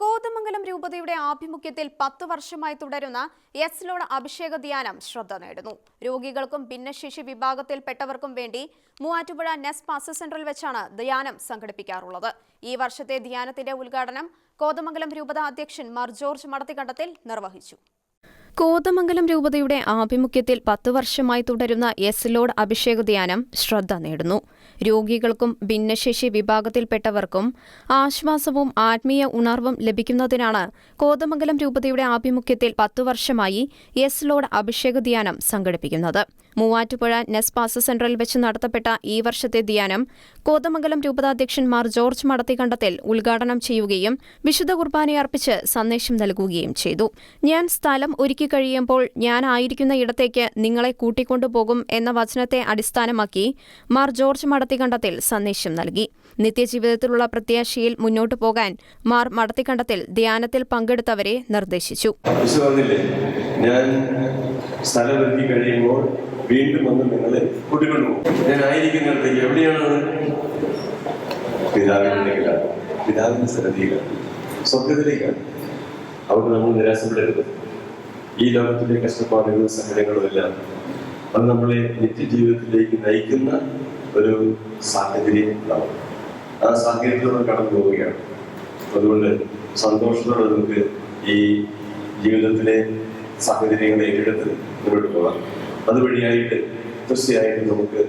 കോതമംഗലം രൂപതയുടെ ആഭിമുഖ്യത്തിൽ പത്ത് വർഷമായി തുടരുന്ന എസ് ലോഡ് അഭിഷേക ധ്യാനം ശ്രദ്ധ നേടുന്നു. രോഗികൾക്കും ഭിന്നശേഷി വിഭാഗത്തിൽപ്പെട്ടവർക്കും വേണ്ടി മൂവാറ്റുപുഴ നെസ് പാസ് സെന്ററിൽ വെച്ചാണ് ധ്യാനം സംഘടിപ്പിക്കാറുള്ളത്. ഈ വർഷത്തെ ധ്യാനത്തിന്റെ ഉദ്ഘാടനം കോതമംഗലം രൂപത അധ്യക്ഷൻ മാർ ജോർജ് മടത്തിക്കണ്ടത്തിൽ നിർവഹിച്ചു. കോതമംഗലം രൂപതയുടെ ആഭിമുഖ്യത്തിൽ പത്ത് വർഷമായി തുടരുന്ന എസ് ലോഡ് അഭിഷേക ധ്യാനം ശ്രദ്ധ നേടുന്നു. രോഗികൾക്കും ഭിന്നശേഷി വിഭാഗത്തിൽപ്പെട്ടവർക്കും ആശ്വാസവും ആത്മീയ ഉണർവും ലഭിക്കുന്നതിനാണ് കോതമംഗലം രൂപതയുടെ ആഭിമുഖ്യത്തിൽ പത്തു വർഷമായി യെസ് ലോഡ് അഭിഷേക ധ്യാനം സംഘടിപ്പിക്കുന്നത്. മൂവാറ്റുപുഴ നെസ്പാസ് സെന്ററിൽ വെച്ച് നടത്തപ്പെട്ട ഈ വർഷത്തെ ധ്യാനം കോതമംഗലം രൂപതാധ്യക്ഷൻ മാർ ജോർജ് മടത്തിക്കണ്ടത്തിൽ ഉദ്ഘാടനം ചെയ്യുകയും വിശുദ്ധ കുർബാനയർപ്പിച്ച് സന്ദേശം നൽകുകയും ചെയ്തു. ഞാൻ സ്ഥലം ഒരുക്കി കഴിയുമ്പോൾ ഞാൻ ആയിരിക്കുന്ന ഇടത്തേക്ക് നിങ്ങളെ കൂട്ടിക്കൊണ്ടുപോകും എന്ന വചനത്തെ അടിസ്ഥാനമാക്കി മാർ ജോർജ് മടത്തിക്കണ്ടത്തിൽ സന്ദേശം നൽകി. നിത്യജീവിതത്തിലുള്ള പ്രത്യാശയിൽ മുന്നോട്ടു പോകാൻ മാർ മടത്തിക്കണ്ടത്തിൽ ധ്യാനത്തിൽ പങ്കെടുത്തവരെ നിർദ്ദേശിച്ചു. ഞാൻ അവിടെ നമ്മൾ നിരാശപ്പെടരുത്. ഈ ലോകത്തിലെ കഷ്ടപ്പാടുകളും സങ്കടങ്ങളും എല്ലാം അത് നമ്മളെ നിത്യജീവിതത്തിലേക്ക് നയിക്കുന്ന ഒരു സാഹചര്യം ഉണ്ടാവും. ആ സാഹചര്യത്തിലൂടെ കടന്നു പോവുകയാണ്. അതുകൊണ്ട് സന്തോഷത്തോടെ നമുക്ക് ഈ ജീവിതത്തിലെ സാഹചര്യങ്ങളെ ഏറ്റെടുത്ത് മുന്നോട്ട് പോകാം. അതുവഴിയായിട്ട് തീർച്ചയായിട്ടും നമുക്ക്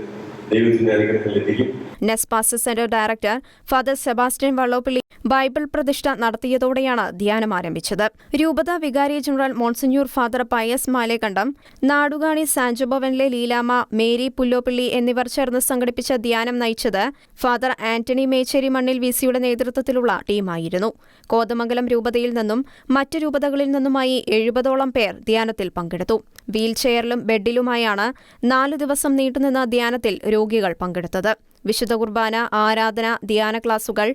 ദൈവത്തിന്റെ അനുഗ്രഹം ലഭിക്കും. നെസ്പാസ് centre director father Sebastian Vallopilly Bible പ്രതിഷ്ഠ നടത്തിയതോടെയാണ് ധ്യാനം ആരംഭിച്ചത്. രൂപത വികാരി general Monsignor father Pius Malekandam Nadukani സാൻജോഭവനിലെ Leelama Mary Pullopilly എന്നിവർ ചേർന്ന് സംഘടിപ്പിച്ച ധ്യാനം നയിച്ചത് ഫാദർ ആന്റണി മേച്ചേരി മണ്ണിൽ വിസിയുടെ നേതൃത്വത്തിലുള്ള ടീമായിരുന്നു. കോതമംഗലം രൂപതയിൽ നിന്നും മറ്റ് രൂപതകളിൽ നിന്നുമായി എഴുപതോളം പേർ ധ്യാനത്തിൽ പങ്കെടുത്തു. വീൽചെയറിലും ബെഡിലുമായാണ് നാലു ദിവസം നീണ്ടുനിന്ന ധ്യാനത്തിൽ രോഗികൾ പങ്കെടുത്തത്. വിശുദ്ധ കുർബാന ആരാധന ധ്യാന ക്ലാസുകൾ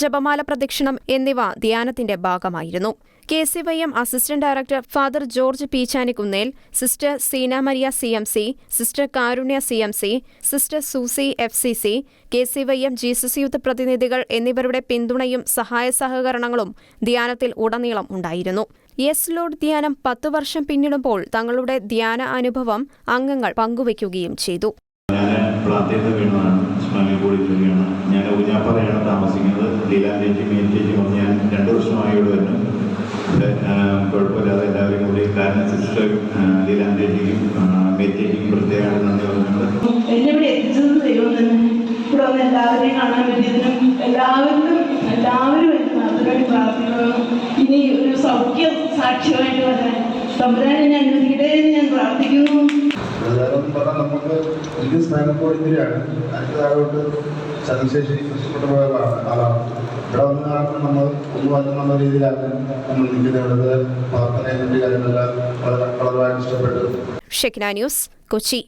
ജപമാല പ്രദക്ഷിണം എന്നിവ ധ്യാനത്തിന്റെ ഭാഗമായിരുന്നു. K C Y M assistant director father George Peechanikunnel sister Seena Maria C M C sister Karunya C M C sister Susie F C C K C Y M Jesus youth പ്രതിനിധികൾ എന്നിവരുടെ പിന്തുണയും സഹായ സഹകരണങ്ങളും ധ്യാനത്തിൽ ഉടനീളം ഉണ്ടായിരുന്നു. Yes load ധ്യാനം പത്തു വർഷം പിന്നിടുമ്പോൾ തങ്ങളുടെ ധ്യാന അനുഭവം അംഗങ്ങൾ പങ്കുവയ്ക്കുകയും ചെയ്തു. ഞാൻ തന്നെയാണ് കൂടി വരികയാണ് ഞാൻ ഊഞ്ഞാപ്പാറയാണ് താമസിക്കുന്നത്. ലീലാന്തേച്ചി മീനച്ചേച്ചി വന്ന് ഞാൻ രണ്ട് വർഷമായി ഇവിടെ വരുന്നു. കുഴപ്പമില്ലാതെ എല്ലാവരും കൂടി കാരണം സിസ്റ്റർ ലീലാന്തേച്ചിക്കും മേച്ചേച്ചിക്കും പ്രത്യേകമായിട്ട് നന്ദി പറഞ്ഞിട്ടുണ്ട് എന്നെ ഇവിടെ എത്തിച്ചത് ദൈവം തന്നെ. ഇവിടെ വന്ന് എല്ലാവരെയും കാണാൻ പറ്റിയതിനും എല്ലാവരും എല്ലാവരും അതിനുവേണ്ടി ഇനി ഒരു സൗഖ്യ സാക്ഷ്യമായിട്ട് വരാൻ. തമ്പുരാനെ ഞാൻ അനുവദിക്കട്ടെ എന്ന് ഞാൻ പ്രാർത്ഥിക്കുന്നു. നമുക്ക് വലിയ സ്നേഹത്തോടിരിക്കുകയാണ് അതിന്റെ താഴോട്ട് ചലനശേഷി നഷ്ടപ്പെട്ടു പോയ ആളാണ് ഇവിടെ വന്ന കാരണം നമ്മൾ വന്ന രീതിയിലാണ് നമ്മൾ നിൽക്കുന്നത്. പ്രാർത്ഥനയെ വേണ്ടി കാര്യങ്ങളെല്ലാം വളരെ വളരെ ഇഷ്ടപ്പെട്ടു ഷെക്ന ന്യൂസ് കൊച്ചി.